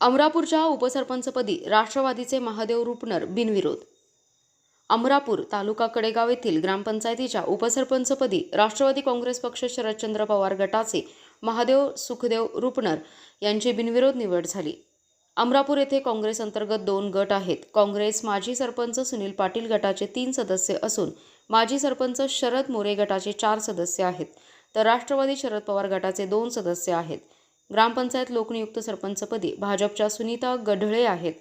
अमरापूरच्या उपसरपंचपदी राष्ट्रवादीचे महादेव रुपनर बिनविरोध. अमरापूर तालुका कडेगाव येथील ग्रामपंचायतीच्या उपसरपंचपदी राष्ट्रवादी काँग्रेस पक्ष शरदचंद्र पवार गटाचे महादेव सुखदेव रुपनर यांची बिनविरोध निवड झाली. अमरापूर येथे काँग्रेस अंतर्गत दोन गट आहेत. काँग्रेस माजी सरपंच सुनील पाटील गटाचे तीन सदस्य असून माजी सरपंच शरद मोरे गटाचे चार सदस्य आहेत. तर राष्ट्रवादी शरद पवार गटाचे दोन सदस्य आहेत. ग्रामपंचायत लोकनियुक्त सरपंचपदी भाजपच्या सुनीता गढळे आहेत.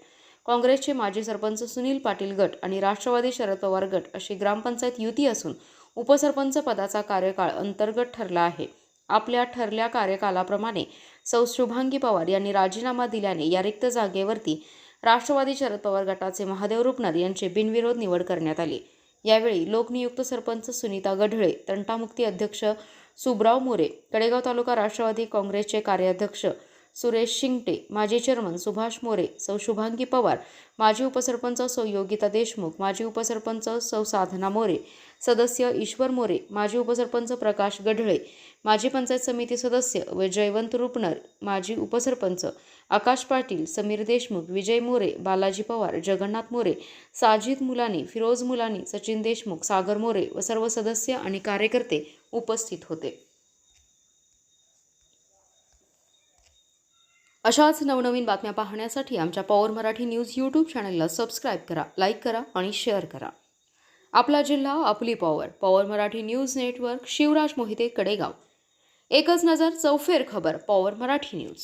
काँग्रेसचे माजी सरपंच सुनील पाटील गट आणि राष्ट्रवादी शरद पवार गट अशी ग्रामपंचायत युती असून उपसरपंच पदाचा कार्यकाळ अंतर्गत ठरला आहे. आपल्या ठरल्या कार्यकालाप्रमाणे सौ शुभांगी पवार यांनी राजीनामा दिल्याने या रिक्त जागेवरती राष्ट्रवादी शरद पवार गटाचे महादेव रुपनर यांची बिनविरोध निवड करण्यात आली. यावेळी लोकनियुक्त सरपंच सुनीता गढळे तंटामुक्ती अध्यक्ष सुब्राव मोरे कडेगाव तालुका राष्ट्रवादी काँग्रेसचे कार्याध्यक्ष सुरेश शिंगटे माजी चेअरमन सुभाष मोरे सौ शुभांगी पवार माजी उपसरपंच सौ योगिता देशमुख माजी उपसरपंच सौ साधना मोरे सदस्य ईश्वर मोरे माजी उपसरपंच प्रकाश गढळे माजी पंचायत समिती सदस्य व जयवंत रुपनर माजी उपसरपंच आकाश पाटील समीर देशमुख विजय मोरे बालाजी पवार जगन्नाथ मोरे साजिद मुलानी फिरोज मुलानी सचिन देशमुख सागर मोरे व सर्व सदस्य आणि कार्यकर्ते उपस्थित होते. अशाच नवनवीन बातम्या पाहण्यासाठी आमच्या पॉवर मराठी न्यूज यूट्यूब चॅनलला सबस्क्राईब करा लाईक करा आणि शेअर करा. आपला जिल्हा आपली power power Marathi news network Shivraj Mohite Kadegaon. एकच नजर चौफेर खबर पॉवर मराठी न्यूज.